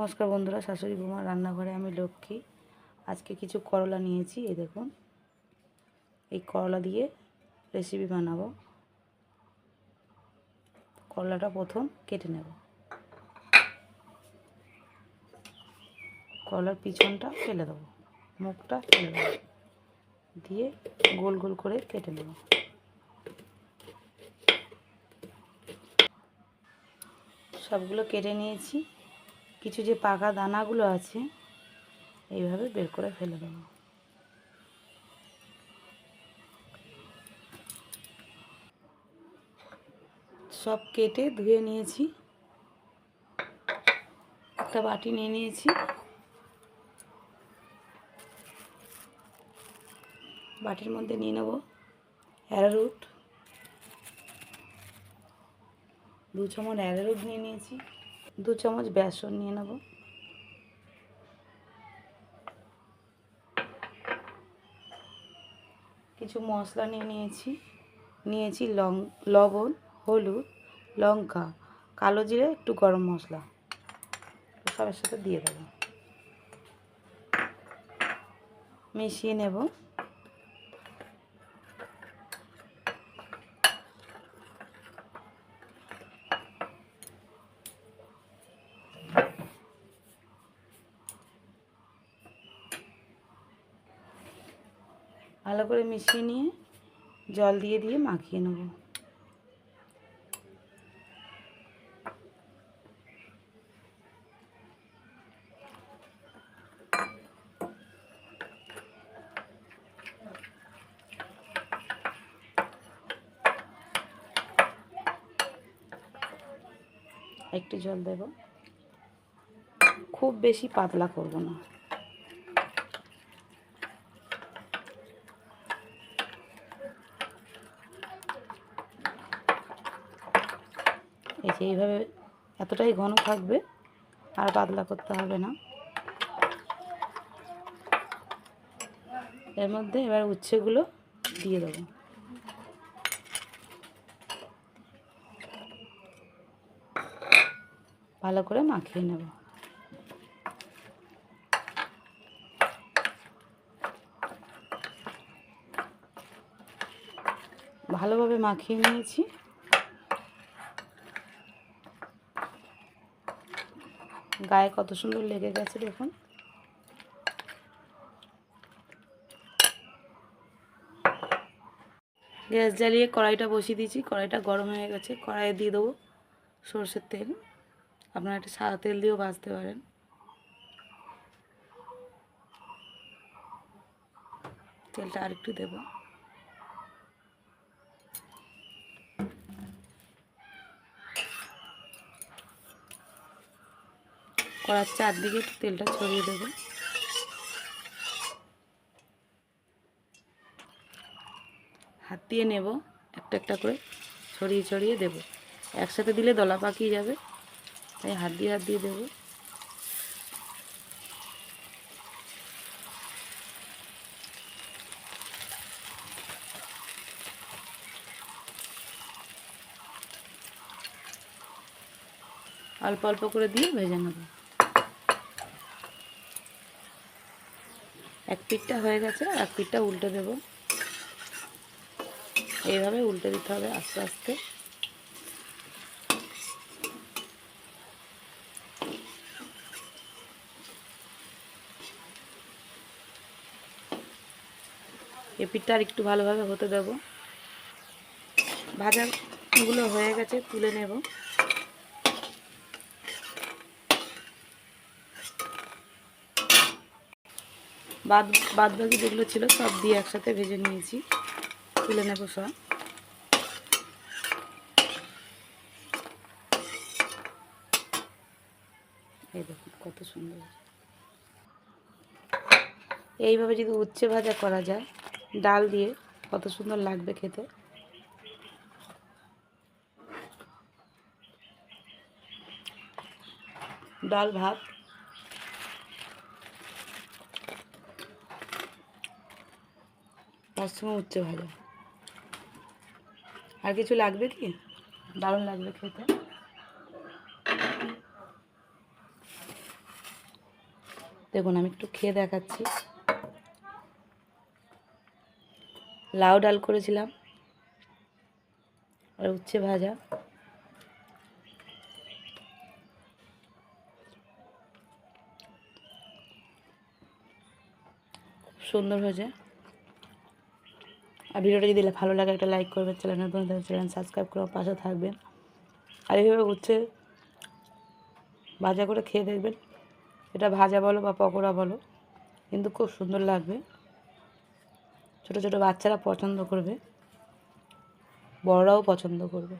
নমস্কার বন্ধুরা, শাশুড়ি বৌমার রান্নাঘরে আমি লক্ষ্মী। আজকে কিছু করলা নিয়েছি, এই দেখুন। এই করলা দিয়ে রেসিপি বানাবো। করলাটা প্রথম কেটে নেব। করলার পিছনটা ফেলে দেবো, মুখটা ফেলে দেবো। দিয়ে গোল গোল করে কেটে নেব। সবগুলো কেটে নিয়েছি। কিছু যে পাকা দানাগুলো আছে, এইভাবে বের করে ফেলে দেবো। সব কেটে ধুয়ে নিয়েছি। একটা বাটি নিয়ে নিয়েছি। বাটির মধ্যে নিয়ে নেব অ্যারারুট। দু চামচ অ্যারারুট নিয়ে নিয়েছি। দু চামচ বেসন নিয়ে নেব। কিছু মশলা নিয়ে নিয়েছি। নিয়েছি লং, লবণ, হলুদ, লঙ্কা, কালো জিরে, একটু গরম মশলা। সবের সাথে দিয়ে দেবো। মিশিয়ে নেব। ভালো করে মিশিয়ে নিয়ে জল দিয়ে দিয়ে মাখিয়ে নেব। একটু জল দেব। খুব বেশি পাতলা করব না। এই যে এইভাবে এতটাই ঘন থাকবে, আর পাতলা করতে হবে না। এর মধ্যে এবার উচ্ছেগুলো দিয়ে দেবো। ভালো করে মাখিয়ে নেব। ভালোভাবে মাখিয়ে নিয়েছি। গায়ে কত সুন্দর লেগে গেছে দেখুন। গ্যাস জ্বালিয়ে কড়াইটা বসিয়ে দিয়েছি। কড়াইটা গরম হয়ে গেছে। কড়াইয়ে দিয়ে দেবো সর্ষের তেল। আপনারা একটা সাদা তেল দিয়েও ভাজতে পারেন। তেলটা আরেকটু দেবো। কড়ার চারদিকে একটু তেলটা ছড়িয়ে দেবো। হাত দিয়ে নেব, একটা একটা করে ছড়িয়ে ছড়িয়ে দেব। একসাথে দিলে দলা পাকিয়ে যাবে, তাই হাত দিয়ে হাত দিয়ে দেবো। অল্প অল্প করে দিয়ে ভেজে নেব। এক পিঠটা হয়ে গেছে এক পিঠটা উল্টে দেব। এইভাবে উল্টে দিতে হবে আস্তে আস্তে। এ পিঠটা আর একটু ভালোভাবে হতে দেব। ভাজাগুলো হয়ে গেছে, তুলে নেব। বাদ বাদ বাকি যেগুলো ছিল সব দিয়ে একসাথে ভেজে নিয়েছি। তুলে নেব সব। এই কত সুন্দর। এইভাবে যদি উচ্ছে ভাজা করা যায়, ডাল দিয়ে কত সুন্দর লাগবে খেতে। ডাল, ভাত তার সঙ্গে উচ্ছে ভাজা আর কিছু লাগবে কি? দারুণ লাগবে খেতে। দেখুন আমি একটু খেয়ে দেখাচ্ছি। লাউ ডাল করেছিলাম। আর উচ্ছে ভাজা। খুব সুন্দর হয়েছে। আর ভিডিওটা যদি ভালো লাগে একটা লাইক করবেন, চ্যানেল চ্যানেল সাবস্ক্রাইব করে পাশে থাকবেন। আর এইভাবে উচ্ছে ভাজা করে খেয়ে দেখবেন। এটা ভাজা বলো বা পকোড়া বলো, কিন্তু খুব সুন্দর লাগবে। ছোটো ছোটো বাচ্চারা পছন্দ করবে, বড়রাও পছন্দ করবে।